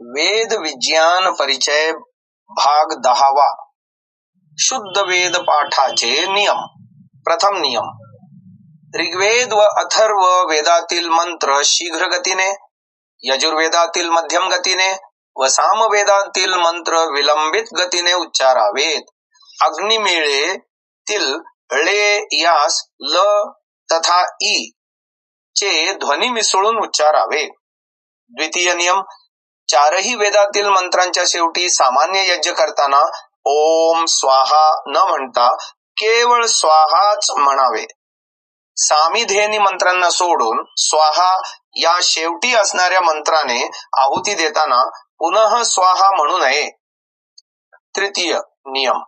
वेद विज्ञान परिचय भाग दहावा. शुद्ध वेद पाठाचे नियम. प्रथम नियम. ऋग्वेद व अथर्व वेदातील मंत्र शीघ्र गतीने यजुर्वेदातील मध्यम गतीने व सामवेदातील मंत्र विलंबित गतीने उच्चारावेत. अग्निमेळे तील ळे यास ल तथा ई चे ध्वनी मिसळून उच्चारावेत. द्वितीय नियम चारही वेदातील मंत्रांच्या शेवटी सामान्य यज्ञ करताना ओम स्वाहा न म्हणता केवळ स्वाहाच म्हणावे. सामिधेनी मंत्रांना सोडून स्वाहा या शेवटी असणाऱ्या मंत्राने आहुती देताना पुनः स्वाहा म्हणू नये. तृतीय नियम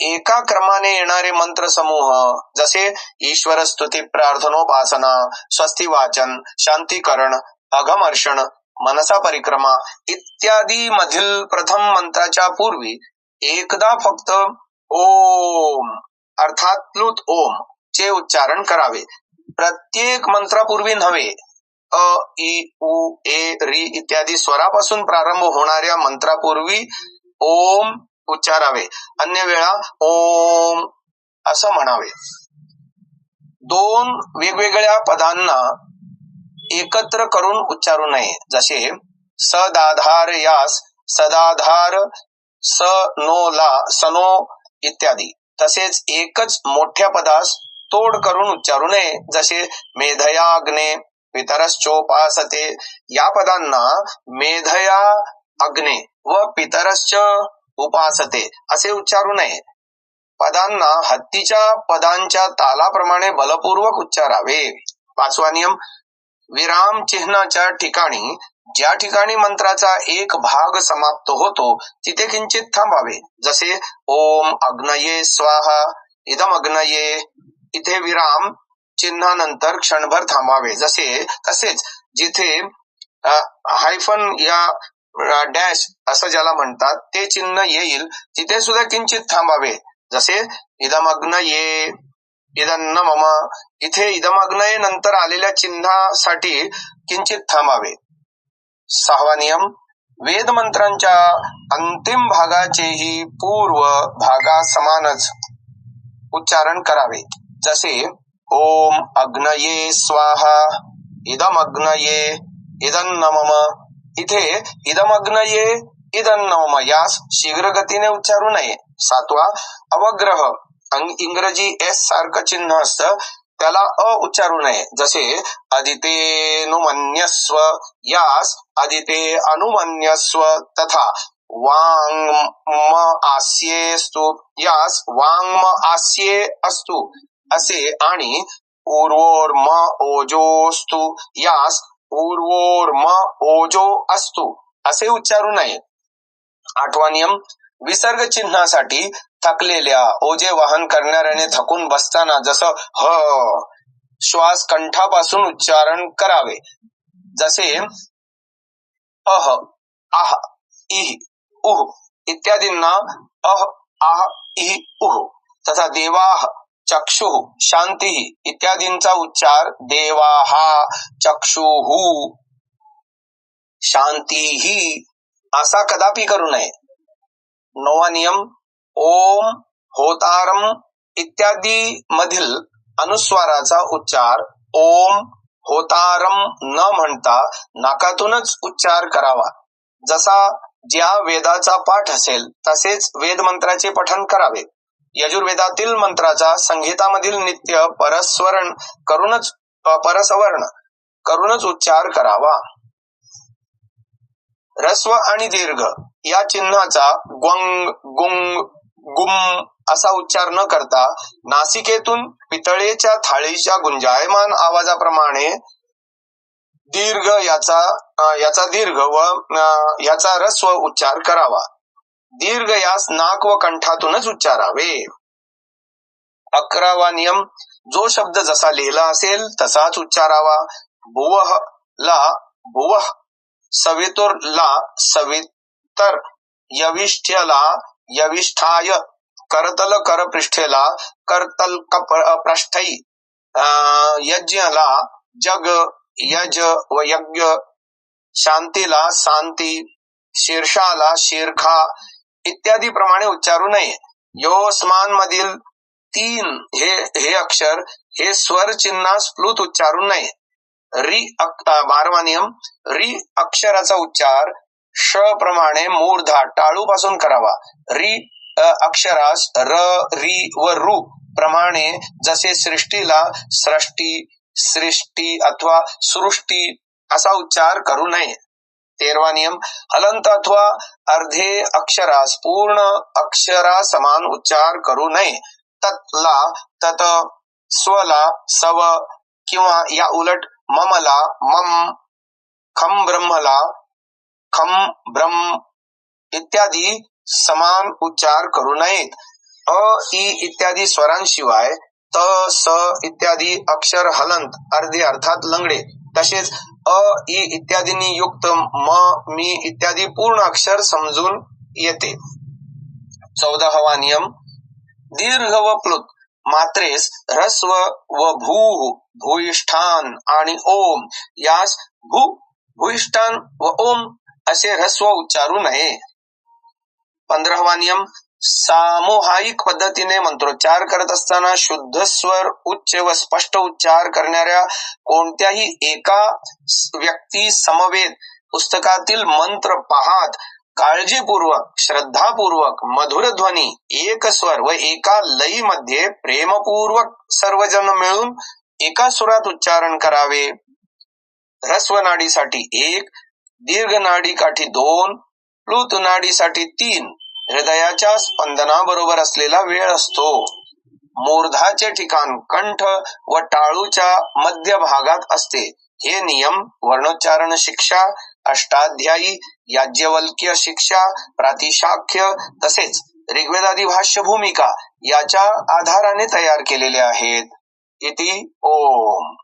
एका क्रमाने येणारे मंत्र समूह जसे ईश्वर स्तुती प्रार्थनोपासना स्वस्ती वाचन शांतीकरण अघमर्षण मनसा परिक्रमा इत्यादी मधील प्रथम मंत्राच्या पूर्वी एकदा फक्त ओम अर्थात लुत ओम चे उच्चारण करावे. प्रत्येक मंत्रापूर्वी नव्हे अ इ उ ए री इत्यादी स्वरापासून प्रारंभ होणाऱ्या मंत्रापूर्वी ओम उच्चारावे. अन्य वेळा ओम असं म्हणावे. दोन वेगवेगळ्या पदांना एकत्र करून उच्चारू नये. जसे सदाधार यास सदाधार स नो ला सनो इत्यादी. तसेच एकच मोठ्या पदास तोड करून उच्चारू नये. जसे मेधयाग्ने पितरश्चोपासते. या पदांना मेधया अग्ने व पितरश्च उपासते असे उच्चारू नये. पदांना हत्तीच्या पदांच्या तालाप्रमाणे बलपूर्वक उच्चारावे. पाचवा नियम विराम चिन्हाच्या ठिकाणी ज्या ठिकाणी मंत्राचा एक भाग समाप्त होतो तिथे किंचित थांबावे. जसे ओम अग्नये स्वाहा इदम अग्नये. इथे विराम चिन्हानंतर क्षणभर थांबावे. जसे तसेच जिथे हायफन या डॅश असं ज्याला म्हणतात ते चिन्ह येईल तिथे सुद्धा किंचित थांबावे. जसे इदमग्न ये इदन्न मम इथे इदमग्नये नंतर आलेल्या चिन्हासाठी किंचित थांबावे. सहावा नियम वेद मंत्रांच्या अंतिम भागाचेही पूर्व भागा समानच उच्चारण करावे. जसे ओम अग्नये स्वाहा इदम अग्नये इदन्न मम. इथे इदम अग्नये इदन्न मम यास शीघ्र गतीने उच्चारू नये. सातवा अवग्रह. इंग्रजी एस सारखं चिन्ह असतं त्याला अ उच्चारू नये. जसे अदितेनुमन्यस्व यास अदिते अनुमन्यस्व तथा वांग आस्येस्तु यास वांग आस्ये असतु असे आणि पूर्वोर्म ओजोस्तु यास पूर्वोर्म ओजो असतो असे उच्चारू नये. आठवा नियम विसर्ग चिन्हासाठी थकलेल्या ओझे वाहन करणाऱ्याने थकून बसताना जसं ह श्वास कंठापासून उच्चारण करावे. जसे अह आह इह उह इत्यादींना अह आह इह उह तथा देवाह चक्षु शांती इत्यादींचा उच्चार देवाहा चक्षुहू शांतीही असा कदापि करू नये. नवा नियम ओम होतारम इत्यादी मधील अनुस्वाराचा उच्चार ओम होतारम न म्हणता नाकातूनच उच्चार करावा. जसा ज्या वेदाचा पाठ असेल तसेच वेद मंत्राचे पठन करावे. यजुर्वेदातील मंत्राचा संगीतामधील नित्य परस्वरण करूनच परसवर्ण करूनच उच्चार करावा. रस्व आणि दीर्घ या चिन्हाचा ग्वंग गुंग गुम असा उच्चार न करता नासिकेतून पितळेच्या थाळीच्या गुंजायमान आवाजाप्रमाणे दीर्घ याचा याचा दीर्घ व याचा रस्व उच्चार करावा. दीर्घ यास नाक व कंठातूनच उच्चारावे. अकरावा नियम जो शब्द जसा लिहिला असेल तसाच उच्चारावा. भुवह ला भुवह सवितुर ला सवितर यविष्ठ्यला यविष्ठाय करतल करपृष्ठेला करतल पृष्ठै यज्ञला जग यज व यज्ञ. शांतीला शांती. शीर्षाला शीर्खा. इत्यादी प्रमाणे उच्चारू नये. योस्मान मधील तीन हे हे अक्षर हे स्वर चिन्हास प्लुत उच्चारू नये. रि अक- अ, नियम. रि अक्षराचा उच्चार श प्रमाणे मूर्धा टाळू पासून करावा. रि अक्षरास र रि व रु प्रमाणे जसे सृष्टीला सृष्टी सृष्टी अथवा सृष्टी असा उच्चार करू नये. तेरवा नियम हलंत अथवा अर्धे अक्षरास पूर्ण अक्षरा समान उच्चार करू नये. तत्ला तत स्वला सव किंवा या उलट ममला मम खम ब्रह्मला खम ब्रम इत्यादी समान उच्चार करू नयेत. अ इ इत्यादी स्वरांशिवाय त स इत्यादी अक्षर हलंत अर्धे अर्थात लंगडे. तसेच अ इ इत्यादींनी युक्त म मी इत्यादी पूर्ण अक्षर समजून येते. चौदाहवा नियम. दीर्घ व प्लुत मात्रेस ह्रस्व व भू भूष्ठान आणि ओम. यास भू भूष्ठान व ओम असे ह्रस्व उच्चारू नये. पंधरावा नियम सामोहायिक पद्धतीने मंत्रोच्चार करत असताना शुद्ध स्वर उच्च व स्पष्ट उच्चार करणाऱ्या कोणत्याही एका व्यक्ती समवेत पुस्तकातील मंत्र पाहात काळजीपूर्वक श्रद्धापूर्वक मधुर ध्वनी एक स्वर व एका लयीमध्ये प्रेमपूर्वक सर्वजण मिळून एका सुरात उच्चारण करावे. ह्रस्व नाडीसाठी एक दीर्घ नाडी काठी दोन प्लुत नाडीसाठी तीन. हृदयाच्या स्पंदनाबरोबर असलेला वेळ असतो. मूर्धाचे ठिकाण कंठ व टाळूच्या मध्य भागात असते. हे नियम वर्णोच्चारण शिक्षा अष्टाध्यायी याज्ञवल्क्य शिक्षा प्रातिशाख्य तसेच ऋग्वेदादी भाष्य भूमिका याच्या आधाराने तयार केलेले आहेत. इति ओम.